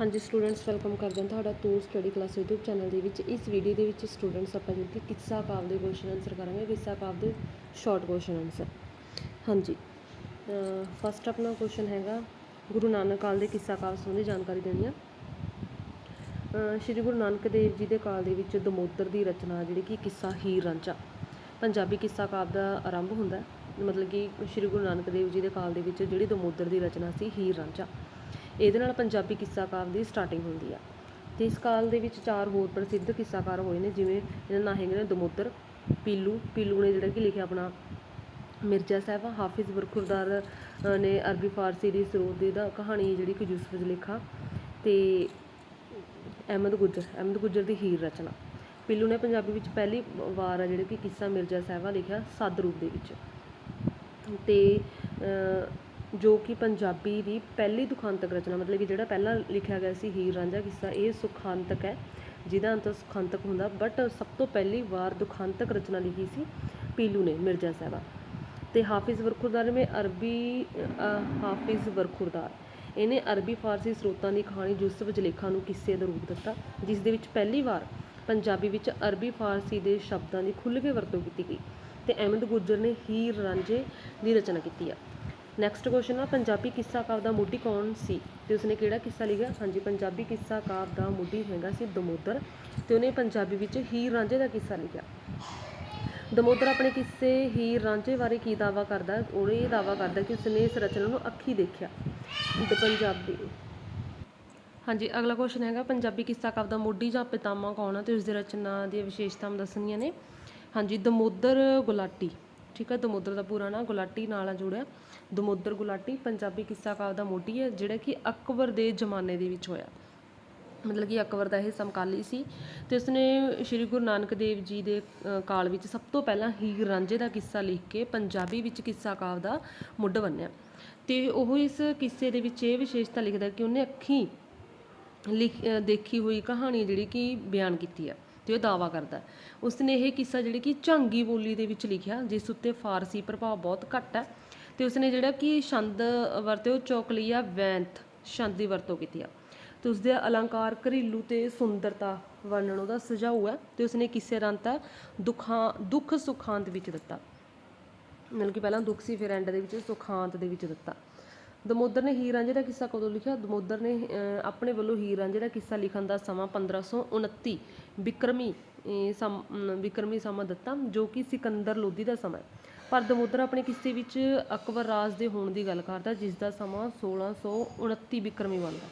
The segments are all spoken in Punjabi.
ਹਾਂਜੀ ਸਟੂਡੈਂਟਸ ਵੈਲਕਮ ਕਰਦੇ ਹਾਂ ਤੁਹਾਡਾ tour study class YouTube channel ਦੇ ਵਿੱਚ। ਇਸ ਵੀਡੀਓ ਦੇ ਵਿੱਚ ਸਟੂਡੈਂਟਸ ਆਪਾਂ ਜਿਹੜੇ ਕਿ ਕਿੱਸਾ ਕਾਵ ਦੇ ਕੁਐਸਚਨ ਆਨਸਰ ਕਰਾਂਗੇ, ਕਿੱਸਾ ਕਾਵ ਦੇ ਸ਼ਾਰਟ ਕੁਐਸਚਨ ਆਨਸਰ ਹਾਂਜੀ ਫਸਟ ਆਪਣਾ ਕੁਐਸਚਨ ਹੈਗਾ, ਗੁਰੂ ਨਾਨਕ ਕਾਲ ਦੇ ਕਿੱਸਾ ਕਾਵ ਸੰਬੰਧੀ ਜਾਣਕਾਰੀ ਦੇਣੀ ਆ? ਸ਼੍ਰੀ ਗੁਰੂ ਨਾਨਕ ਦੇਵ ਜੀ ਦੇ ਕਾਲ ਦੇ ਵਿੱਚ ਦਮੋਦਰ ਦੀ ਰਚਨਾ ਜਿਹੜੀ ਕਿ ਕਿੱਸਾ ਹੀਰ ਰਾਂਝਾ, ਪੰਜਾਬੀ ਕਿੱਸਾ ਕਾਵ ਦਾ ਆਰੰਭ ਹੁੰਦਾ ਮਤਲਬ ਕਿ ਸ਼੍ਰੀ ਗੁਰੂ ਨਾਨਕ ਦੇਵ ਜੀ ਦੇ ਕਾਲ ਦੇ ਵਿੱਚ ਜਿਹੜੀ ਦਮੋਦਰ ਦੀ ਰਚਨਾ ਸੀ, ਹੀਰ ਰਾਂਝਾ। ਇਹਦੇ ਨਾਲ ਪੰਜਾਬੀ ਕਿੱਸਾ ਕਾਵ ਦੀ ਸਟਾਰਟਿੰਗ ਹੁੰਦੀ ਆ। ਤੇ ਇਸ ਕਾਲ ਦੇ ਵਿੱਚ ਚਾਰ ਹੋਰ ਪ੍ਰਸਿੱਧ ਕਿੱਸਾਕਾਰ ਹੋਏ ਨੇ, ਜਿਵੇਂ ਇਹਨਾਂ ਨਾਂ ਹੈਗੇ ਨੇ ਦਮੋਦਰ, ਪੀਲੂ ਪੀਲੂ ਨੇ ਜਿਹੜਾ ਕਿ ਲਿਖਿਆ ਆਪਣਾ ਮਿਰਜ਼ਾ ਸਾਹਿਬ ਹਾਫਿਜ਼ ਬਰਖੁਰਦਾਰ ਨੇ ਅਰਬੀ ਫਾਰਸੀ ਦੀ ਸਰੋਤ ਦੀ ਦਾ ਕਹਾਣੀ ਜਿਹੜੀ ਕਿ ਯੂਸਫ ਜ਼ੁਲੇਖਾ ਤੇ ਅਹਿਮਦ ਗੁੱਜਰ ਅਹਿਮਦ ਗੁੱਜਰ ਦੀ ਹੀਰ ਰਚਨਾ। ਪੀਲੂ ਨੇ ਪੰਜਾਬੀ ਵਿੱਚ ਪਹਿਲੀ ਵਾਰ ਆ ਜਿਹੜਾ ਕਿ ਕਿੱਸਾ ਮਿਰਜ਼ਾ ਸਾਹਿਬਾ ਲਿਖਿਆ ਸੱਦ ਰੂਪ ਦੇ ਵਿੱਚ। ਤੇ ਜੋ ਕਿ ਪੰਜਾਬੀ ਦੀ ਪਹਿਲੀ ਦੁਖਾਂਤਕ ਰਚਨਾ, ਮਤਲਬ ਕਿ ਜਿਹੜਾ ਪਹਿਲਾਂ ਲਿਖਿਆ ਗਿਆ ਸੀ, ਹੀਰ ਰਾਂਝਾ ਕਿੱਸਾ, ਇਹ ਸੁਖਾਂਤਕ ਹੈ, ਜਿਹਦਾ ਅੰਤ ਸੁਖਾਂਤਕ ਹੁੰਦਾ। ਬਟ ਸਭ ਤੋਂ ਪਹਿਲੀ ਵਾਰ ਦੁਖਾਂਤਕ ਰਚਨਾ ਲਿਖੀ ਸੀ ਪੀਲੂ ਨੇ, ਮਿਰਜ਼ਾ ਸਾਹਿਬਾ। ਤੇ ਹਾਫਿਜ਼ ਵਰਖੁਰਦਾਰ ਨੇ ਅਰਬੀ ਹਾਫਿਜ਼ ਵਰਖੁਰਦਾਰ। ਇਹਨੇ ਅਰਬੀ, ਫਾਰਸੀ ਸਰੋਤਾਂ ਦੀ ਕਹਾਣੀ ਯੂਸਫ ਜਲੇਖਾ ਨੂੰ ਕਿੱਸੇ ਦਾ ਰੂਪ ਦਿੱਤਾ, ਜਿਸ ਦੇ ਵਿੱਚ ਪਹਿਲੀ ਵਾਰ ਪੰਜਾਬੀ ਵਿੱਚ ਅਰਬੀ, ਫਾਰਸੀ ਦੇ ਸ਼ਬਦਾਂ ਦੀ ਖੁੱਲ੍ਹ ਕੇ ਵਰਤੋਂ ਕੀਤੀ ਗਈ। ਤੇ ਅਹਿਮਦ ਗੁੱਜਰ ਨੇ ਹੀਰ ਰਾਂਝੇ ਦੀ ਰਚਨਾ ਕੀਤੀ ਆ। ਨੈਕਸਟ ਕੁਐਸਚਨ ਆ, ਪੰਜਾਬੀ ਕਿੱਸਾ ਕਾਵਿ ਦਾ ਮੋਢੀ ਕੌਣ ਸੀ? ਤੇ ਉਸਨੇ ਕਿਹੜਾ ਕਿੱਸਾ ਲਿਖਿਆ? ਹਾਂਜੀ, ਪੰਜਾਬੀ ਕਿੱਸਾ ਕਾਵ ਦਾ ਮੋਢੀ ਹੈਗਾ ਸੀ ਦਮੋਦਰ, ਤੇ ਉਹਨੇ ਪੰਜਾਬੀ ਵਿੱਚ ਹੀਰ ਰਾਂਝੇ ਦਾ ਕਿੱਸਾ ਲਿਖਿਆ। ਦਮੋਦਰ ਆਪਣੇ ਕਿੱਸੇ ਹੀਰ ਰਾਂਝੇ ਬਾਰੇ ਕੀ ਦਾਵਾ ਕਰਦਾ ਉਹ ਇਹ ਦਾਵਾ ਕਰਦਾ ਕਿ ਉਸਨੇ ਇਸ ਰਚਨਾ ਨੂੰ ਅੱਖੀ ਦੇਖਿਆ। ਤੇ ਪੰਜਾਬੀ। ਹਾਂਜੀ, ਅਗਲਾ ਕੁਐਸਚਨ ਹੈਗਾ, ਪੰਜਾਬੀ ਕਿੱਸਾ ਕਾਵ ਦਾ ਮੋਢੀ ਜਾਂ ਪਿਤਾਮਾ ਕੌਣ ਹੈ ਤੇ ਉਸ ਦੀ ਰਚਨਾ ਦੀਆਂ ਵਿਸ਼ੇਸ਼ਤਾਵਾਂ ਦੱਸਣੀਆਂ ਨੇ। ਹਾਂਜੀ, ਦਮੋਦਰ ਗੁਲਾਟੀ। ਠੀਕ ਹੈ, ਦਮੋਦਰ ਦਾ ਪੂਰਾ ਨਾਂ ਗੁਲਾਟੀ ਨਾਲ ਜੁੜਿਆ। ਦਮੋਦਰ ਗੁਲਾਟੀ ਪੰਜਾਬੀ ਕਿੱਸਾ ਕਾਵ ਦਾ ਮੋਢੀ ਹੈ, ਜਿਹੜਾ ਕਿ ਅਕਬਰ ਦੇ ਜ਼ਮਾਨੇ ਦੇ ਵਿੱਚ ਹੋਇਆ। ਮਤਲਬ ਕਿ ਅਕਬਰ ਦਾ ਇਹ ਸਮਕਾਲੀ ਸੀ ਤੇ ਉਸਨੇ ਸ੍ਰੀ ਗੁਰੂ ਨਾਨਕ ਦੇਵ ਜੀ ਦੇ ਕਾਲ ਵਿੱਚ ਸਭ ਤੋਂ ਪਹਿਲਾਂ ਹੀਰ ਰਾਂਝੇ ਦਾ ਕਿੱਸਾ ਲਿਖ ਕੇ ਪੰਜਾਬੀ ਵਿੱਚ ਕਿੱਸਾ ਕਾਵ ਦਾ ਮੁੱਢ ਬੰਨਿਆ। ਤੇ ਉਹ ਇਸ ਕਿੱਸੇ ਦੇ ਵਿੱਚ ਇਹ ਵਿਸ਼ੇਸ਼ਤਾ ਲਿਖਦਾ ਕਿ ਉਹਨੇ ਅੱਖੀਂ ਲਿਖ ਦੇਖੀ ਹੋਈ ਕਹਾਣੀ ਜਿਹੜੀ ਕਿ ਬਿਆਨ ਕੀਤੀ ਆ ਤੇ ਉਹ ਦਾਵਾ ਕਰਦਾ ਉਸਨੇ ਇਹ ਕਿੱਸਾ ਜਿਹੜੀ ਕਿ ਝਾਂਗੀ ਬੋਲੀ ਦੇ ਵਿੱਚ ਲਿਖਿਆ, ਜਿਸ ਉੱਤੇ ਫਾਰਸੀ ਪ੍ਰਭਾਵ ਬਹੁਤ ਘੱਟ ਹੈ। ਤੇ ਉਸਨੇ ਜਿਹੜਾ ਕਿ ਛੰਦ ਵਰਤੇ ਉਹ ਚੌਕਲੀਆ ਵੈਂਤ ਛੰਦ ਦੀ ਵਰਤੋਂ ਕੀਤੀ ਆ। ਤੇ ਉਸਦੇ ਅਲੰਕਾਰ ਘਰੇਲੂ ਤੇ ਸੁੰਦਰਤਾ ਵਰਣਨ ਉਹਦਾ ਸੁਝਾਊ ਹੈ ਤੇ ਉਸਨੇ ਕਿੱਸੇ ਰੰਤਾ ਦੁੱਖਾਂ, ਦੁੱਖ ਸੁਖਾਂਤ ਵਿੱਚ ਦਿੱਤਾ। ਮਤਲਬ ਕਿ ਪਹਿਲਾਂ ਦੁੱਖ ਸੀ, ਫਿਰ ਐਂਡ ਦੇ ਵਿੱਚ ਸੁਖਾਂਤ ਦੇ ਵਿੱਚ ਦਿੱਤਾ। ਦਮੋਦਰ ਨੇ ਹੀਰ ਰਾਂਝੇ ਦਾ ਕਿੱਸਾ ਕਦੋਂ ਲਿਖਿਆ? ਦਮੋਦਰ ਨੇ ਆਪਣੇ ਵੱਲੋਂ ਹੀਰ ਰਾਂਝੇ ਦਾ ਕਿੱਸਾ ਲਿਖਣ ਦਾ ਸਮਾਂ 1529 ਬਿਕਰਮੀ ਵਿਕਰਮੀ ਸਮ ਅਮ, ਬਿਕਰਮੀ ਸਮਾਂ ਦਿੱਤਾ ਜੋ ਕਿ ਸਿਕੰਦਰ ਲੋਧੀ ਦਾ ਸਮਾਂ ਹੈ। ਪਰ ਦਮੋਦਰ ਆਪਣੇ ਕਿੱਸੇ ਵਿੱਚ ਅਕਬਰ ਰਾਜ ਦੇ ਹੋਣ ਦੀ ਗੱਲ ਕਰਦਾ ਜਿਸ ਦਾ ਸਮਾਂ 1629 ਬਿਕਰਮੀ ਬਣਦਾ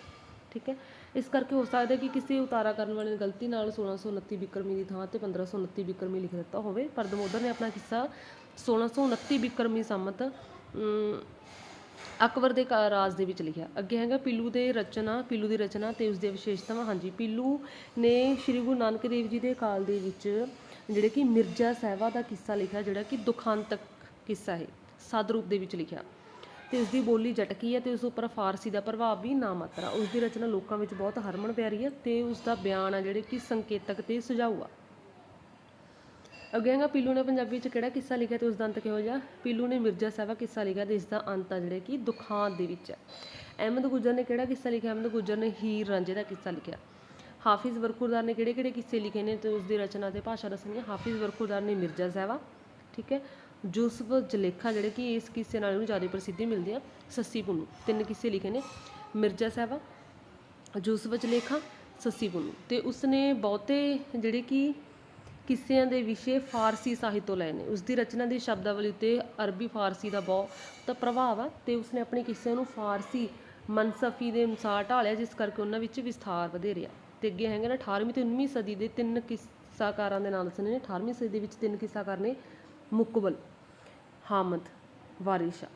ਠੀਕ ਹੈ? ਇਸ ਕਰਕੇ ਹੋ ਸਕਦਾ ਕਿ ਕਿਸੇ ਉਤਾਰਾ ਕਰਨ ਵਾਲੇ ਨੇ ਗਲਤੀ ਨਾਲ 1629 ਵਿਕਰਮੀ ਦੀ ਥਾਂ ਤੇ 1529 ਵਿਕਰਮੀ ਲਿਖ ਦਿੱਤਾ ਹੋਵੇ ਪਰ ਦਮੋਦਰ ਨੇ ਆਪਣਾ ਕਿੱਸਾ 1629 ਬਿਕਰਮੀ ਸੰਮਤ ਅਮ, ਅਕਬਰ ਦੇ ਕਾ- ਰਾਜ ਦੇ ਵਿੱਚ ਲਿਖਿਆ। ਅੱਗੇ ਹੈਗਾ ਪੀਲੂ ਦੇ ਰਚਨਾ, ਪੀਲੂ ਦੀ ਰਚਨਾ ਅਤੇ ਉਸ ਦੀਆਂ ਵਿਸ਼ੇਸ਼ਤਾਵਾਂ। ਹਾਂਜੀ, ਪੀਲੂ ਨੇ ਸ੍ਰੀ ਗੁਰੂ ਨਾਨਕ ਦੇਵ ਜੀ ਦੇ ਕਾਲ ਦੇ ਵਿੱਚ ਜਿਹੜੇ ਕਿ ਮਿਰਜ਼ਾ ਸਾਹਿਬਾ ਦਾ ਕਿੱਸਾ ਲਿਖਿਆ, ਜਿਹੜਾ ਕਿ ਦੁਖਾਂਤਕ ਕਿੱਸਾ ਹੈ, ਸਦ ਰੂਪ ਦੇ ਵਿੱਚ ਲਿਖਿਆ। ਤੇ ਉਸ ਦੀ ਬੋਲੀ ਜਟਕੀ ਹੈ ਤੇ ਉਸ ਉੱਪਰ ਫਾਰਸੀ ਦਾ ਪ੍ਰਭਾਵ ਵੀ ਨਾ ਮਾਤਰਾ ਉਸ ਦੀ ਰਚਨਾ ਲੋਕਾਂ ਵਿੱਚ ਬਹੁਤ ਹਰਮਨ ਪਿਆਰੀ ਹੈ ਤੇ ਉਸ ਦਾ ਬਿਆਨ ਆ ਜਿਹੜੇ ਕਿ ਸੰਕੇਤਕ ਤੇ ਸੁਝਾਊ ਆ। ਅੱਗੇ ਹੈਗਾ, ਪੀਲੂ ਨੇ ਪੰਜਾਬੀ ਵਿੱਚ ਕਿਹੜਾ ਕਿੱਸਾ ਲਿਖਿਆ ਤੇ ਉਸ ਦਾ ਅੰਤ ਕਿਹੋ ਜਿਹਾ? ਪੀਲੂ ਨੇ ਮਿਰਜ਼ਾ ਸਾਹਿਬਾ ਕਿੱਸਾ ਲਿਖਿਆ ਤੇ ਇਸ ਦਾ ਅੰਤ ਆ ਜਿਹੜਾ ਕਿ ਦੁਖਾਂਤ ਦੇ ਵਿੱਚ ਹੈ। ਅਹਿਮਦ ਗੁੱਜਰ ਨੇ ਕਿਹੜਾ ਕਿੱਸਾ ਲਿਖਿਆ? ਅਹਿਮਦ ਗੁੱਜਰ ਨੇ ਹੀਰ ਰਾਂਝੇ ਦਾ ਕਿੱਸਾ ਲਿਖਿਆ। ਹਾਫਿਜ਼ ਵਰਖੁਰਦਾਰ ਨੇ ਕਿਹੜੇ ਕਿਹੜੇ ਕਿੱਸੇ ਲਿਖੇ ਨੇ ਤੇ ਉਸ ਦੀ ਰਚਨਾ ਤੇ ਭਾਸ਼ਾ ਦੱਸਣੀ ਹੈ ਹਾਫਿਜ਼ ਵਰਖੁਰਦਾਰ ਨੇ ਮਿਰਜ਼ਾ ਸਾਹਿਬਾ, ਠੀਕ ਹੈ? ਯੂਸਫ ਜਲੇਖਾ ਜਿਹੜੇ ਕਿ ਇਸ ਕਿੱਸੇ ਨਾਲ ਉਹਨੂੰ ਜ਼ਿਆਦਾ ਪ੍ਰਸਿੱਧੀ ਮਿਲਦੀ ਆ, ਸੱਸੀ ਪੁੰਨੂ, ਤਿੰਨ ਕਿੱਸੇ ਲਿਖੇ ਨੇ। ਮਿਰਜ਼ਾ ਸਾਹਿਬਾ ਯੂਸਫ ਜਲੇਖਾ, ਸੱਸੀ ਪੁੰਨੂ। ਤੇ ਉਸਨੇ ਬਹੁਤੇ ਜਿਹੜੇ ਕਿ ਕਿੱਸਿਆਂ ਦੇ ਵਿਸ਼ੇ ਫਾਰਸੀ ਸਾਹਿਤ ਤੋਂ ਲਏ ਨੇ। ਉਸ ਦੀ ਰਚਨਾ ਦੀ ਸ਼ਬਦਾਵਲੀ ਉੱਤੇ ਅਰਬੀ ਫਾਰਸੀ ਦਾ ਬਹੁਤ ਪ੍ਰਭਾਵ ਆ ਤੇ ਉਸਨੇ ਆਪਣੇ ਕਿੱਸਿਆਂ ਨੂੰ ਫਾਰਸੀ ਮਨਸਫੀ ਦੇ ਅਨੁਸਾਰ ਢਾਲਿਆ ਜਿਸ ਕਰਕੇ ਉਹਨਾਂ ਵਿੱਚ ਵਿਸਥਾਰ ਵਧੇਰਿਆ ਤੇ ਅੱਗੇ ਹੈਗੇ ਨੇ 18ਵੀਂ ਤੇ 19ਵੀਂ ਸਦੀ ਦੇ ਤਿੰਨ ਕਿੱਸਾਕਾਰਾਂ ਦੇ ਨਾਮ ਦੱਸਣੇ ਨੇ। 18ਵੀਂ ਸਦੀ ਦੇ ਵਿੱਚ ਤਿੰਨ ਕਿੱਸਾਕਾਰ ਨੇ ਮੁਕਬਲ ਹਾਮਦ ਵਾਰਿਸ਼ਾ।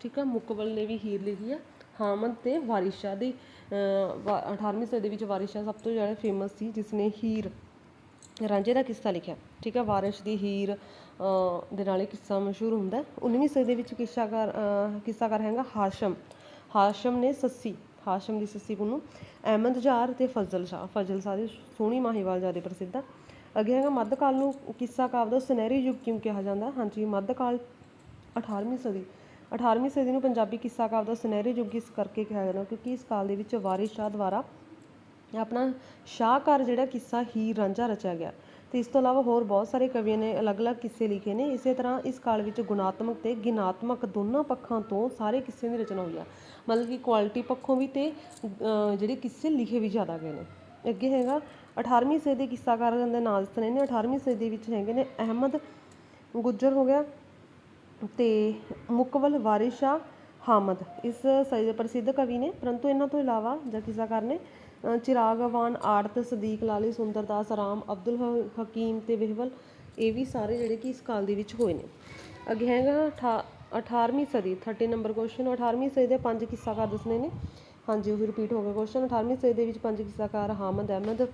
ਠੀਕ ਆ ਮੁਕਬਲ ਨੇ ਵੀ ਹੀਰ ਲਿਖੀ ਆ। ਹਾਮਦ ਤੇ ਵਾਰਿਸ਼ਾ ਦੀ ਅਹ, ਵਾ- 18ਵੀਂ ਸਦੀ ਵਿੱਚ ਵਾਰਿਸ਼ਾ ਸਭ ਤੋਂ ਜ਼ਿਆਦਾ ਫੇਮਸ ਸੀ ਜਿਸ ਨੇ ਹੀਰ ਰਾਂਝੇ ਦਾ ਕਿੱਸਾ ਲਿਖਿਆ। ਠੀਕ ਹੈ ਵਾਰਿਸ਼ ਦੀ ਹੀਰ ਦੇ ਨਾਲ ਇਹ ਕਿੱਸਾ ਮਸ਼ਹੂਰ ਹੁੰਦਾ ਹੈ। 19ਵੀਂ ਸਦੀ ਦੇ ਵਿੱਚ ਕਿੱਸਾਕਾਰ ਅਹ, ਕਿੱਸਾਕਾਰ ਹੈਗਾ ਹਾਸ਼ਮ। ਹਾਸ਼ਮ ਨੇ ਸੱਸੀ ਹਾਸ਼ਮ ਦੀ ਸੱਸੀ ਪੁੰਨੂ ਅਹਿਮਦ ਜਾਰ ਤੇ ਫਜ਼ਲ ਸ਼ਾਹ। ਫਜ਼ਲ ਸ਼ਾਹ ਦੀ ਸੋਹਣੀ ਮਾਹੀਵਾਲ ਜ਼ਿਆਦਾ ਪ੍ਰਸਿੱਧ ਆ। ਅੱਗੇ ਹੈਗਾ ਮੱਧਕਾਲ ਨੂੰ ਕਿੱਸਾ ਕਾਵ ਦਾ ਸੁਨਹਿਰੀ ਯੁੱਗ ਕਿਉਂ ਕਿਹਾ ਜਾਂਦਾ? ਹਾਂਜੀ ਮੱਧਕਾਲ 18ਵੀਂ ਸਦੀ 18ਵੀਂ ਸਦੀ ਨੂੰ ਪੰਜਾਬੀ ਕਿੱਸਾ ਕਾਵ ਦਾ ਸੁਨਹਿਰੀ ਯੁੱਗ ਇਸ ਕਰਕੇ ਕਿਹਾ ਜਾਂਦਾ ਕਿਉਂਕਿ ਇਸ ਕਾਲ ਦੇ ਵਿੱਚ ਵਾਰਿਸ ਸ਼ਾਹ ਦੁਆਰਾ ਆਪਣਾ ਸ਼ਾਹਕਾਰ ਜਿਹੜਾ ਕਿੱਸਾ ਹੀਰ ਰਾਂਝਾ ਰਚਿਆ ਗਿਆ। ਤੇ ਇਸ ਤੋਂ ਇਲਾਵਾ ਹੋਰ ਬਹੁਤ ਸਾਰੇ ਕਵੀਆਂ ਨੇ ਅਲੱਗ-ਅਲੱਗ ਕਿੱਸੇ ਲਿਖੇ ਨੇ। ਇਸੇ ਤਰ੍ਹਾਂ ਇਸ ਕਾਲ ਵਿੱਚ ਗੁਣਾਤਮਕ ਤੇ ਗਿਣਾਤਮਕ ਦੋਨਾਂ ਪੱਖਾਂ ਤੋਂ ਸਾਰੇ ਕਿੱਸਿਆਂ ਦੀ ਰਚਨਾ ਹੋਈ ਆ। ਮਤਲਬ ਕਿ ਕੁਆਲਿਟੀ ਪੱਖੋਂ ਵੀ ਤੇ ਜਿਹੜੇ ਕਿੱਸੇ ਲਿਖੇ ਵੀ ਜ਼ਿਆਦਾ ਗਏ ਨੇ। ਅੱਗੇ ਹੈਗਾ 18ਵੀਂ ਸਦੀ ਦੇ ਕਿੱਸਾਕਾਰਾਂ ਦੇ ਨਾਂ ਦੱਸਣੇ ਨੇ। 18ਵੀਂ ਸਦੀ ਦੇ ਵਿੱਚ ਹੈਗੇ ਨੇ ਅਹਿਮਦ ਗੁੱਜਰ ਹੋ ਗਿਆ ਤੇ ਮੁਕਬਲ ਵਾਰਿਸ ਸ਼ਾਹ ਹਾਮਦ। ਇਸ ਸਦੀ ਦੇ ਪ੍ਰਸਿੱਧ ਕਵੀ ਨੇ, ਪਰੰਤੂ ਇਹਨਾਂ ਤੋਂ ਇਲਾਵਾ ਜਾਂ ਕਿੱਸਾਕਾਰ ਨੇ ਚਿਰਾਗ ਅਵਾਨ ਆੜਤ ਸਦੀਕ ਲਾਲੀ ਸੁੰਦਰਦਾਸ ਰਾਮ ਅਬਦੁਲ ਹ- ਹਕੀਮ ਤੇ ਵਿਹਵਲ ਇਹ ਵੀ ਸਾਰੇ ਜਿਹੜੇ ਕਿ ਇਸ ਕਾਲ ਦੇ ਵਿੱਚ ਹੋਏ ਨੇ। ਅੱਗੇ ਹੈਗਾ ਅਠਾ- 18ਵੀਂ ਸਦੀ 30 ਨੰਬਰ ਕੁਐਸਚਨ 18ਵੀਂ ਸਦੀ ਦੇ ਪੰਜ ਕਿੱਸਾਕਾਰ ਦੱਸਣੇ ਨੇ। ਹਾਂਜੀ ਉਹ ਰਿਪੀਟ ਹੋ ਗਿਆ ਕੁਐਸਚਨ 18ਵੀਂ ਸਦੀ ਦੇ ਵਿੱਚ ਪੰਜ ਕਿੱਸਾਕਾਰ ਹਾਮਦ ਅਹਿਮਦ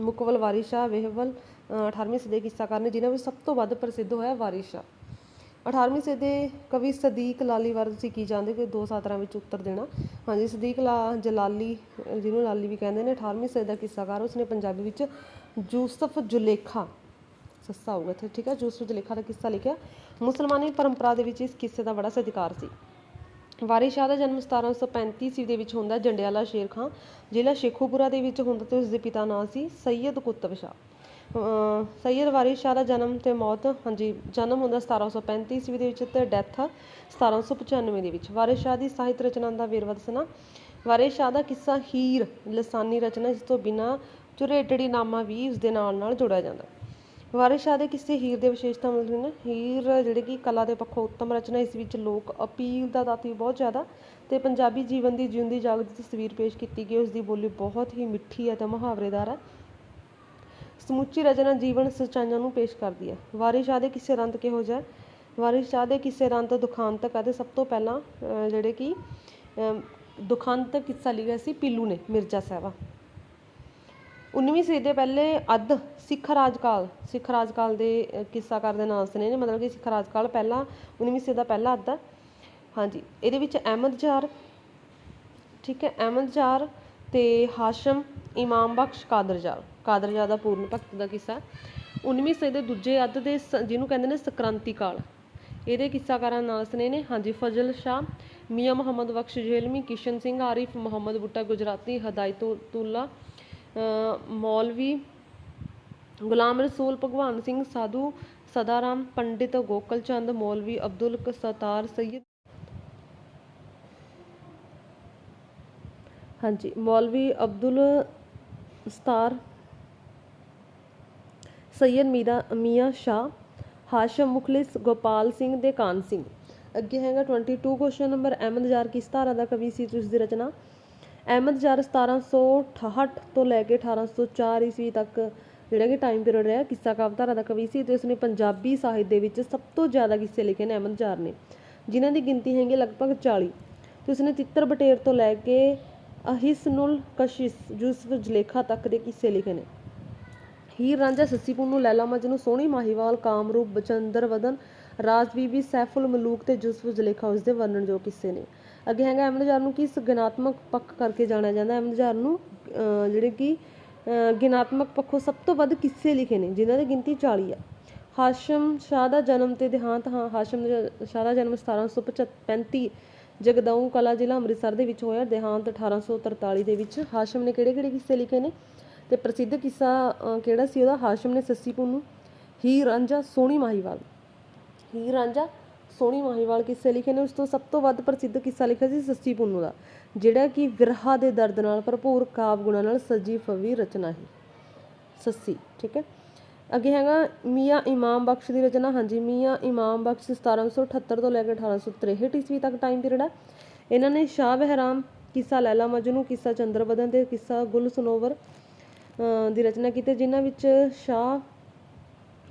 ਮੁਕਵਲ ਵਾਰਿਸ ਸ਼ਾਹ ਵਿਹਵਲ ਅ, 18ਵੀਂ ਸਦੀ ਦੇ ਕਿੱਸਾਕਾਰ ਨੇ ਜਿਨ੍ਹਾਂ ਵਿੱਚ ਸਭ ਤੋਂ ਵੱਧ ਪ੍ਰਸਿੱਧ ਹੋਇਆ ਵਾਰਿਸ ਸ਼ਾਹ। 18ਵੀਂ ਸਦੀ ਦੇ ਕਵੀ ਸਦੀਕ ਲਾਲੀ ਬਾਰੇ ਤੁਸੀਂ ਕੀ ਜਾਣਦੇ ਹੋ ਕਿ ਦੋ ਸਾਤਰਾਂ ਵਿੱਚ ਉੱਤਰ ਦੇਣਾ? ਹਾਂਜੀ, ਸਦੀਕ ਲਾ ਜਲਾਲੀ, ਜਿਹਨੂੰ ਲਾਲੀ ਵੀ ਕਹਿੰਦੇ ਨੇ 18ਵੀਂ ਸਦੀ ਦਾ ਕਿੱਸਾਕਾਰ, ਉਸਨੇ ਪੰਜਾਬੀ ਵਿੱਚ ਯੂਸਫ ਜੁਲੇਖਾ, ਸੱਸਾ ਹੋਊਗਾ ਇੱਥੇ, ਠੀਕ ਹੈ ਯੂਸਫ ਜੁਲੇਖਾ ਦਾ ਕਿੱਸਾ ਲਿਖਿਆ। ਮੁਸਲਮਾਨੀ ਪਰੰਪਰਾ ਦੇ ਵਿੱਚ ਇਸ ਕਿੱਸੇ ਦਾ ਬੜਾ ਸਤਿਕਾਰ ਸੀ। ਵਾਰਿਸ ਸ਼ਾਹ ਦਾ ਜਨਮ 1735 ਈਸਵੀ ਦੇ ਵਿੱਚ ਹੁੰਦਾ ਜੰਡਿਆਲਾ ਸ਼ੇਰ ਖਾਂ, ਜ਼ਿਲ੍ਹਾ ਸ਼ੇਖੂਪੁਰਾ ਦੇ ਵਿੱਚ ਹੁੰਦਾ ਤੇ ਉਸ ਦੇ ਪਿਤਾ ਨਾਂ ਸੀ ਸੈਯਦ ਕੁਤਬ ਸ਼ਾਹ। ਸੈਯਦ ਵਾਰਿਸ ਸ਼ਾਹ ਦਾ ਜਨਮ ਤੇ ਮੌਤ, ਹਾਂਜੀ, ਜਨਮ ਹੁੰਦਾ 1735 ਈਸਵੀ ਦੇ ਵਿੱਚ ਤੇ ਡੈਥ 1795 ਦੇ ਵਿੱਚ। ਵਾਰਿਸ ਸ਼ਾਹ ਦੀ ਸਾਹਿਤ ਰਚਨਾ ਦਾ ਵੇਰਵਾ ਦੱਸਣਾ। ਵਾਰਿਸ ਸ਼ਾਹ ਦਾ ਕਿੱਸਾ ਹੀਰ, ਲਸਾਨੀ ਰਚਨਾ, ਜਿਸ ਤੋਂ ਬਿਨਾ ਝੁਰੇਟੜੀ ਨਾਮਾ ਵੀ ਉਸ ਦੇ ਨਾਲ ਨਾਲ ਜੋੜਿਆ ਜਾਂਦਾ। ਵਾਰਿਸ ਸ਼ਾਹ ਦੇ ਕਿਸੇ ਹੀਰ ਦੇ ਵਿਸ਼ੇਸ਼ਤਾ ਮਿਲਦੀ ਨੇ। ਹੀਰ ਜਿਹੜੇ ਕਿ ਕਲਾ ਦੇ ਪੱਖੋਂ ਉੱਤਮ ਰਚਨਾ, ਇਸ ਵਿੱਚ ਲੋਕ ਅਪੀਲ ਦਾ ਤੱਤ ਵੀ ਬਹੁਤ ਜ਼ਿਆਦਾ ਤੇ ਪੰਜਾਬੀ ਜੀਵਨ ਦੀ ਜਿਉਂਦੀ ਜਾਗਦੀ ਤਸਵੀਰ ਪੇਸ਼ ਕੀਤੀ ਗਈ, ਉਸ ਦੀ ਬੋਲੀ ਬਹੁਤ ਹੀ ਮਿੱਠੀ ਹੈ ਤੇ ਮੁਹਾਵਰੇਦਾਰ ਹੈ। ਸਮੁੱਚੀ ਰਚਨਾ ਜੀਵਨ ਸੱਚਾਈਆਂ ਨੂੰ ਪੇਸ਼ ਕਰਦੀ ਹੈ। ਵਾਰਿਸ ਸ਼ਾਹ ਦੇ ਕਿਸੇ ਰੰਤ ਕਿਹੋ ਜਿਹਾ? ਹੈ? ਵਾਰਿਸ ਸ਼ਾਹ ਦੇ ਕਿਸੇ ਰੰਤ ਦੁਖਾਂਤਕ ਅਤੇ ਸਭ ਤੋਂ ਪਹਿਲਾਂ ਅਹ, ਜਿਹੜੇ ਕਿ ਅਮ, ਦੁਖਾਂਤਕ ਕਿੱਸਾ ਲਿਖਿਆ ਸੀ ਪੀਲੂ ਨੇ ਮਿਰਜ਼ਾ ਸਾਹਿਬਾ। 19ਵੀਂ ਸਦੀ ਦੇ ਪਹਿਲੇ ਅੱਧ ਸਿੱਖ ਰਾਜਕਾਲ ਸਿੱਖ ਰਾਜਕਾਲ ਦੇ ਕਿੱਸਾਕਾਰ ਦੇ ਨਾਮ ਸਨੇ ਨੇ ਮਤਲਬ ਕਿ ਸਿੱਖ ਰਾਜਕਾਲ ਪਹਿਲਾਂ 19ਵੀਂ ਸਦੀ ਦਾ ਪਹਿਲਾ ਅੱਧ। ਹੈ ਹਾਂਜੀ ਇਹਦੇ ਵਿੱਚ ਅਹਿਮਦ ਜਾਰ ਠੀਕ ਹੈ ਅਹਿਮਦ ਜਾਰ ਤੇ ਹਾਸ਼ਮ ਇਮਾਮ ਬਖਸ਼ ਕਾਦਰ ਜਾਰ। ਕਾਦਰਜਾਰ ਦਾ ਪੂਰਨ ਭਗਤ ਦਾ ਕਿੱਸਾ। 19ਵੀਂ ਸਦੀ ਦੇ ਦੂਜੇ ਅੱਧ ਦੇ ਜਿਹਨੂੰ ਕਹਿੰਦੇ ਨੇ ਸਕ੍ਰਾਂਤੀ ਕਾਲ। ਇਹਦੇ ਕਿੱਸਾਕਾਰਾਂ ਨਾਲ ਸਨੇ ਨੇ। ਹਾਂਜੀ, ਫਜ਼ਲ ਸ਼ਾਹ, ਮੀਆਂ ਮੁਹੰਮਦ ਬਖਸ਼ ਜੇਲਮੀ, ਕਿਸ਼ਨ ਸਿੰਘ ਆਰਿਫ, ਮੁਹੰਮਦ ਬੁੱਟਾ ਗੁਜਰਾਤੀ ਹਦਾਇਤੁੱਲਾ ਮੌਲਵੀ, ਗੁਲਾਮ ਰਸੂਲ, ਭਗਵਾਨ ਸਿੰਘ ਸਾਧੂ, ਸਦਾਰਾਮ, ਪੰਡਿਤ ਗੋਕਲ ਚੰਦ, ਮੌਲਵੀ ਅਬਦੁਲ ਸਤਾਰ ਸੈਯਦ ਹਾਂਜੀ, ਮੌਲਵੀ ਅਬਦੁਲ ਸਤਾਰ ਸੈਯਦ ਮੀਰਾ, ਮੀਆਂ ਸ਼ਾਹ, ਹਾਸ਼ਮ ਮੁਖਲਿਸ, ਗੋਪਾਲ ਸਿੰਘ ਦੇ ਕਾਨ ਸਿੰਘ। ਅੱਗੇ ਹੈਗਾ 22 ਕੁਐਸਚਨ ਨੰਬਰ ਅਹਿਮਦ ਜਾਰ ਕਿਸ ਧਾਰਾ ਦਾ ਕਵੀ ਸੀ ਜਿਸ ਦੀ ਰਚਨਾ? ਅਹਿਮਦ ਜਾਰ 1768 ਤੋਂ ਲੈ ਕੇ 1804 ਈਸਵੀ ਤੱਕ ਜਿਹੜਾ ਕਿ ਟਾਈਮ ਪੀਰੀਅਡ ਰਿਹਾ, ਕਿੱਸਾ ਕਾਵਿਧਾਰਾ ਦਾ ਕਵੀ ਸੀ ਤੇ ਉਸਨੇ ਪੰਜਾਬੀ ਸਾਹਿਤ ਦੇ ਵਿੱਚ ਸਭ ਤੋਂ ਜ਼ਿਆਦਾ ਕਿੱਸੇ ਲਿਖੇ ਨੇ ਅਹਿਮਦ ਜਾਰ ਨੇ। ਜਿਨ੍ਹਾਂ ਦੀ ਗਿਣਤੀ ਹੈਗੀ ਲਗਭਗ 40 ਤੇ ਉਸਨੇ ਤਿੱਤਰ ਬਟੇਰ ਤੋਂ ਲੈ ਕੇ ਅਹਿਸਨੁਲ ਕਸ਼ਿਸ, ਯੂਸਫ ਜਲੇਖਾ ਤੱਕ ਦੇ ਕਿੱਸੇ ਲਿਖੇ ਨੇ। ਹੀਰ ਰਾਂਝਾ, ਸੱਸੀ ਪੁੰਨੂ, ਲੈਲਾ ਮਜਨੂ ਸੋਹਣੀ ਮਾਹੀਵਾਲ, ਕਾਮਰੂਪ, ਬਚੰਦਰ ਵਦਨ, ਰਾਜ ਬੀਬੀ ਸੈਫੁਲ ਮਲੂਕ ਤੇ ਯੂਸਫ ਜਲੇਖਾ ਉਸ ਦੇ ਵਰਣਨ ਕਿੱਸੇ ਨੇ। ਅੱਗੇ ਹੈਗਾ ਅਹਿਮਦਜਾਰ ਨੂੰ ਕਿਸ ਗਿਣਾਤਮਕ ਪੱਖ ਕਰਕੇ ਜਾਣਿਆ ਜਾਂਦਾ? ਅਹਿਮਦਜਾਰ ਨੂੰ ਜਿਹੜੇ ਕਿ ਗਿਣਾਤਮਕ ਪੱਖੋਂ ਸਭ ਤੋਂ ਵੱਧ ਕਿੱਸੇ ਲਿਖੇ ਨੇ, ਜਿਨ੍ਹਾਂ ਦੀ ਗਿਣਤੀ 40 ਆ। ਹਾਸ਼ਮ ਸ਼ਾਹ ਦਾ ਜਨਮ ਤੇ ਦੇਹਾਂਤ, ਹਾਂ, ਹਾਸ਼ਮ ਸ਼ਾਹ ਦਾ ਜਨਮ 1735 ਜਗਦਾਊਂ ਕਲਾ ਜ਼ਿਲ੍ਹਾ ਅੰਮ੍ਰਿਤਸਰ ਦੇ ਵਿੱਚ ਹੋਇਆ, ਦੇਹਾਂਤ 1843 ਦੇ ਵਿੱਚ। ਹਾਸ਼ਮ ਨੇ ਕਿਹੜੇ ਕਿਹੜੇ ਕਿੱਸੇ ਲਿਖੇ ਨੇ? ਤੇ ਪ੍ਰਸਿੱਧ ਕਿੱਸਾ ਕਿਹੜਾ ਸੀ ਉਹਦਾ? ਹਾਸ਼ਮ ਨੇ ਸੱਸੀ ਪੁੰਨੂ ਹੀਰ ਰਾਂਝਾ ਸੋਹਣੀ ਮਾਹੀਵਾਲ। ਹੀਰ ਰਾਂਝਾ ਸੋਹਣੀ ਮਾਹੀਵਾਲ ਕਿੱਸੇ ਲਿਖੇ ਨੇ? ਉਸ ਤੋਂ ਸਭ ਤੋਂ ਵੱਧ ਪ੍ਰਸਿੱਧ ਕਿੱਸਾ ਲਿਖਿਆ ਸੀ ਸੱਸੀ ਪੁੰਨੂ ਦਾ, ਜਿਹੜਾ ਕਿ ਵਿਰਹਾ ਦੇ ਦਰਦ ਨਾਲ ਭਰਪੂਰ ਕਾਵ ਗੁਣਾਂ ਨਾਲ ਸਜੀ ਫਵੀ ਰਚਨਾ ਹੈ। ਸੱਸੀ, ਠੀਕ ਹੈ? ਅੱਗੇ ਹੈਗਾ ਮੀਆਂ ਇਮਾਮ ਬਖਸ਼ ਦੀ ਰਚਨਾ। ਹਾਂਜੀ, ਮੀਆਂ ਇਮਾਮ ਬਖਸ਼ 1778 ਤੋਂ ਲੈ ਕੇ 1863 ਈਸਵੀ ਤੱਕ ਟਾਈਮ ਪੀਰੀਅਡ ਹੈ। ਇਹਨਾਂ ਨੇ ਸ਼ਾਹ ਬਹਿਰਾਮ, ਕਿੱਸਾ ਲੈਲਾ ਮਜਨੂ, ਕਿੱਸਾ ਚੰਦਰਬਦਨ ਤੇ ਕਿੱਸਾ ਗੁਲ ਸਨੋਵਰ ਦੀ ਰਚਨਾ ਕੀਤੀ, ਜਿਨ੍ਹਾਂ ਵਿੱਚ ਸ਼ਾਹ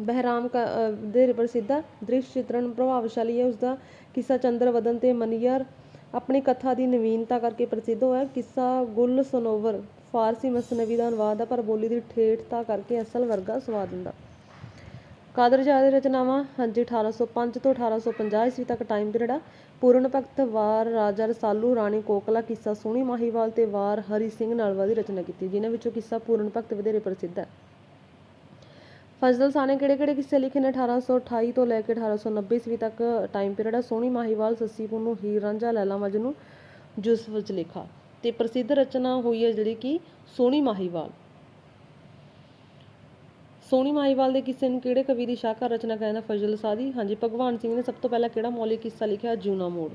ਬਹਿਰਾਮ ਕ- ਦੇ ਪ੍ਰਸਿੱਧ ਦ੍ਰਿਸ਼ ਚਿਤਰਣ ਪ੍ਰਭਾਵਸ਼ਾਲੀ ਹੈ। ਉਸਦਾ ਕਿੱਸਾ ਚੰਦਰਵਦਨ ਤੇ ਮਨੀਅਰ ਆਪਣੀ ਕਥਾ ਦੀ ਨਵੀਨਤਾ ਕਰਕੇ ਪ੍ਰਸਿੱਧ ਹੋਇਆ। ਕਿੱਸਾ ਗੁਲ ਸਨੋਵਰ, ਫਾਰਸੀ ਮਸਨਵੀ ਦਾ ਅਨੁਵਾਦ ਹੈ ਪਰ ਬੋਲੀ ਦੀ ਠੇਠਤਾ ਕਰਕੇ ਅਸਲ ਵਰਗਾ ਸਵਾਦ ਹੁੰਦਾ। ਕਾਦਰ ਸ਼ਾਹ ਦੀ ਰਚਨਾਵਾਂ, ਹਾਂਜੀ 1805 ਤੋਂ 1850 ਈਸਵੀ ਤੱਕ ਟਾਈਮ ਪੀਰੀਅਡ ਆ। ਪੂਰਨ ਭਗਤ ਵਾਰ, ਰਾਜਾ ਰਸਾਲੂ, ਰਾਣੀ ਕੋਕਲਾ, ਕਿੱਸਾ ਸੋਹਣੀ ਮਾਹੀਵਾਲ ਤੇ ਵਾਰ ਹਰੀ ਸਿੰਘ ਨਲਵਾ ਦੀ ਰਚਨਾ ਕੀਤੀ, ਜਿਨ੍ਹਾਂ ਵਿੱਚੋਂ ਕਿੱਸਾ ਪੂਰਨ ਭਗਤ ਵਧੇਰੇ ਪ੍ਰਸਿੱਧ ਹੈ। ਫਜ਼ਲ ਸ਼ਾਹ ਨੇ ਕਿਹੜੇ ਕਿਹੜੇ ਕਿੱਸੇ ਲਿਖੇ ਨੇ? 1828 ਤੋਂ ਲੈ ਕੇ 1890 ਈਸਵੀ ਤੱਕ ਟਾਈਮ ਪੀਰੀਅਡ ਆ। ਸੋਹਣੀ ਮਾਹੀਵਾਲ, ਸੱਸੀ ਪੁੰਨੂ, ਹੀਰ ਰਾਂਝਾ, ਲੈਲਾ ਮਜਨੂ ਯੂਸਫ ਲਿਖਾ। ਤੇ ਪ੍ਰਸਿੱਧ ਰਚਨਾ ਹੋਈ ਹੈ ਜਿਹੜੀ ਕਿ ਸੋਹਣੀ ਮਾਹੀਵਾਲ। ਸੋਹਣੀ ਮਾਹੀਵਾਲ ਦੇ ਕਿੱਸੇ ਨੂੰ ਕਿਹੜੇ ਕਵੀ ਦੀ ਸ਼ਾਹਕਾਰ ਰਚਨਾ ਕਹਿੰਦਾ ਫਜ਼ਲ ਸਾਦੀ? ਹਾਂਜੀ, ਭਗਵਾਨ ਸਿੰਘ ਨੇ ਸਭ ਤੋਂ ਪਹਿਲਾਂ ਕਿਹੜਾ ਮੌਲਿਕ ਕਿੱਸਾ ਲਿਖਿਆ? ਜੂਨਾ ਮੋੜ।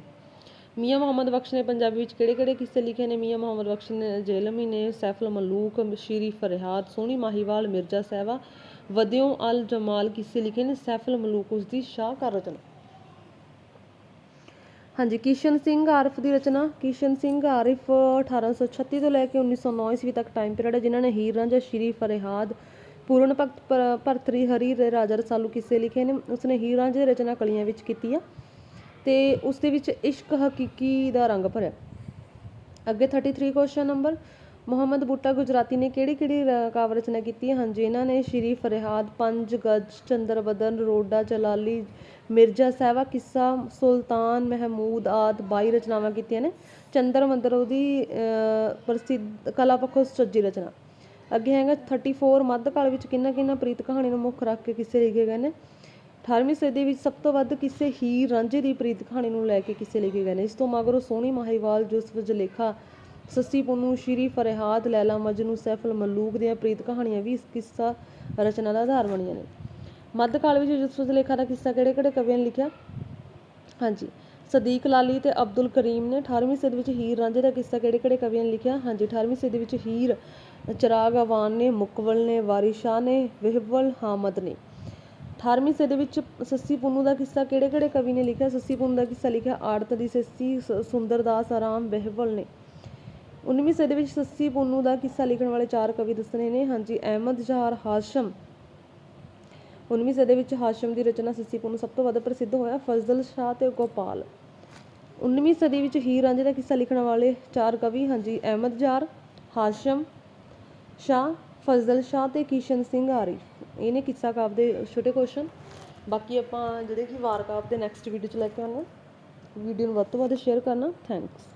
ਮੀਆਂ ਮੁਹੰਮਦ ਬਖਸ਼ ਨੇ ਪੰਜਾਬੀ ਵਿੱਚ ਕਿਹੜੇ ਕਿਹੜੇ ਕਿੱਸੇ ਲਿਖੇ ਨੇ? ਮੀਆਂ ਮੁਹੰਮਦ ਬਖਸ਼ ਨੇ ਜੇਲਮੀ ਨੇ ਸੈਫਲ ਮਲੂਕ, ਸ਼ੀਰੀ ਫਰਿਆਦ ਸੋਹਣੀ ਮਾਹੀਵਾਲ, ਮਿਰਜ਼ਾ ਸਹਿਵਾ ਵਦਿਓ ਅਲ ਜਮਾਲ ਕਿੱਸੇ ਲਿਖੇ ਨੇ? ਸੈਫਲ ਮਲੂਕ ਉਸ ਦੀ ਸ਼ਾਹਕਾਰ ਰਚਨਾ। ਹਾਂਜੀ, ਕਿਸ਼ਨ ਸਿੰਘ ਆਰਿਫ ਦੀ ਰਚਨਾ। ਕਿਸ਼ਨ ਸਿੰਘ ਆਰਿਫ 1836 ਤੋਂ ਲੈ ਕੇ 1909 ਈਸਵੀ ਤੱਕ ਟਾਈਮ ਪੀਰੀਅਡ ਹੈ, ਜਿਨ੍ਹਾਂ ਨੇ ਹੀਰ ਰਾਂਝਾ ਸ਼੍ਰੀ ਫਰਿਆਦ ਪੂਰਨ ਭਗਤ ਪਰ- ਭਰਤਰੀ ਹਰੀ ਰਾਜਾ ਰਸਾਲੂ ਕਿੱਸੇ ਲਿਖੇ ਨੇ। ਉਸਨੇ ਹੀਰ ਰਾਂਝੇ ਰਚਨਾ ਕਲੀਆਂ ਵਿੱਚ ਕੀਤੀ ਆ ਤੇ ਉਸ ਦੇ ਵਿੱਚ ਇਸ਼ਕ ਹਕੀਕੀ ਦਾ ਰੰਗ ਭਰਿਆ। ਅੱਗੇ 33 ਕੁਐਸਚਨ ਨੰਬਰ ਮੁਹੰਮਦ ਬੂਟਾ ਗੁਜਰਾਤੀ ਨੇ ਕਿਹੜੀ ਕਿਹੜੀ ਕਾਵਿ ਰਚਨਾ ਕੀਤੀ ਹੈ? ਹਾਂਜੀ ਇਹਨਾਂ ਨੇ ਸ਼੍ਰੀ ਫਰਿਹਾਦ ਪੰਜ ਗਜ ਚੰਦਰ ਬਦਨ ਰੋਡਾ ਜਲਾਲੀ ਮਿਰਜ਼ਾ ਸਾਹਿਬਾ ਕਿੱਸਾ ਸੁਲਤਾਨ ਮਹਿਮੂਦ ਆਦ 22 ਰਚਨਾਵਾਂ ਕੀਤੀਆਂ ਨੇ। ਚੰਦਰ ਮੰਦਰ ਉਹਦੀ ਅਹ, ਪ੍ਰਸਿੱਧ ਕਲਾ ਪੱਖੋਂ ਸੁਚੱਜੀ ਰਚਨਾ। ਅੱਗੇ ਹੈਗਾ 34 ਮੱਧਕਾਲ ਵਿੱਚ ਕਿੰਨਾ ਕਿੰਨਾ ਪ੍ਰੀਤ ਕਹਾਣੀ ਨੂੰ ਮੁੱਖ ਰੱਖ ਕੇ ਕਿੱਸੇ ਲਿਖੇ ਗਏ ਨੇ। 18ਵੀਂ ਸਦੀ ਵਿੱਚ ਸਭ ਤੋਂ ਵੱਧ ਕਿਸੇ ਹੀਰ ਰਾਂਝੇ ਦੀ ਪ੍ਰੀਤ ਕਹਾਣੀ ਨੂੰ ਲੈ ਕੇ ਕਿੱਸੇ ਲਿਖੇ ਗਏ ਨੇ। ਇਸ ਤੋਂ ਮਗਰੋਂ ਸੋਹਣੀ ਮਾਹੀਵਾਲ, ਜੁਸਫ ਜਲੇਖਾ, ਸੱਸੀ ਪੁੰਨੂ, ਸ਼੍ਰੀ ਫਰਿਆਦ ਲੈਲਾ ਮਜਨੂ, ਸੈਫਲ ਮਲੂਕ ਦੀਆਂ ਪ੍ਰੀਤ ਕਹਾਣੀਆਂ ਵੀ ਇਸ ਕਿੱਸਾ ਰਚਨਾ ਦਾ ਆਧਾਰ ਬਣੀਆਂ ਨੇ। ਮੱਧਕਾਲ ਵਿੱਚ ਜੁਸਫ ਜਲੇਖਾ ਦਾ ਕਿੱਸਾ ਕਿਹੜੇ ਕਿਹੜੇ ਕਵੀਆਂ ਨੇ ਲਿਖਿਆ? ਹਾਂਜੀ, ਸਦੀਕ ਲਾਲੀ ਤੇ ਅਬਦੁਲ ਕਰੀਮ ਨੇ। 18ਵੀਂ ਸਦੀ ਵਿੱਚ ਹੀਰ ਰਾਂਝੇ ਦਾ ਕਿੱਸਾ ਕਿਹੜੇ ਕਿਹੜੇ ਕਵੀਆਂ ਨੇ ਲਿਖਿਆ? ਹਾਂਜੀ 18ਵੀਂ ਸਦੀ ਵਿੱਚ ਹੀਰ ਚਿਰਾਗ ਅਵਾਨ ਨੇ, ਮੁਕਵਲ ਨੇ, ਵਾਰਿਸ ਸ਼ਾਹ ਨੇ ਵਹਿਬਲ ਹਾਮਦ ਨੇ। 18ਵੀਂ ਸਦੀ ਵਿੱਚ ਸੱਸੀ ਪੁੰਨੂ ਦਾ ਕਿੱਸਾ ਕਿਹੜੇ ਕਿਹੜੇ ਕਵੀ ਨੇ ਲਿਖਿਆ? ਸੱਸੀ ਪੁੰਨੂ ਦਾ ਕਿੱਸਾ ਲਿਖਿਆ, ਆੜਤ ਦੀ ਸੱਸੀ ਸੁੰਦਰਦਾਸ ਆਰਾਮ ਬਹਿਬਲ ਨੇ। 19ਵੀਂ ਸਦੀ ਵਿੱਚ ਸੱਸੀ ਪੁੰਨੂ ਦਾ ਕਿੱਸਾ ਲਿਖਣ ਵਾਲੇ ਚਾਰ ਕਵੀ ਦੱਸਣੇ ਨੇ, ਹਾਂਜੀ, ਅਹਿਮਦ ਜਹਾਰ, ਹਾਸ਼ਮ। 19ਵੀਂ ਸਦੀ ਵਿੱਚ ਹਾਸ਼ਮ ਦੀ ਰਚਨਾ ਸੱਸੀ ਪੁੰਨੂ ਸਭ ਤੋਂ ਵੱਧ ਪ੍ਰਸਿੱਧ ਹੋਇਆ, ਫਜ਼ਲ ਸ਼ਾਹ ਤੇ ਗੋਪਾਲ। 19ਵੀਂ ਸਦੀ ਵਿੱਚ ਹੀਰ ਰਾਂਝੇ ਦਾ ਕਿੱਸਾ ਲਿਖਣ ਵਾਲੇ ਚਾਰ ਕਵੀ, ਹਾਂਜੀ, ਅਹਿਮਦ ਜਹਾਰ, ਹਾਸ਼ਮ ਸ਼ਾਹ, ਫਜ਼ਲ ਸ਼ਾਹ ਅਤੇ ਕਿਸ਼ਨ ਸਿੰਘ ਆਰਿਫ। ਇਹ ਨੇ ਕਿੱਸਾ ਕਾਵ ਦੇ ਛੋਟੇ ਕੁਐਸਚਨ ਬਾਕੀ ਆਪਾਂ ਜਿਹੜੇ ਕਿ ਵਾਰ ਕਾਵ ਦੇ ਨੈਕਸਟ ਵੀਡੀਓ ਚ ਲੈ ਕੇ ਆਉਣਾ। ਵੀਡੀਓ ਨੂੰ ਵੱਧ ਤੋਂ ਵੱਧ ਸ਼ੇਅਰ ਕਰਨਾ। ਥੈਂਕਸ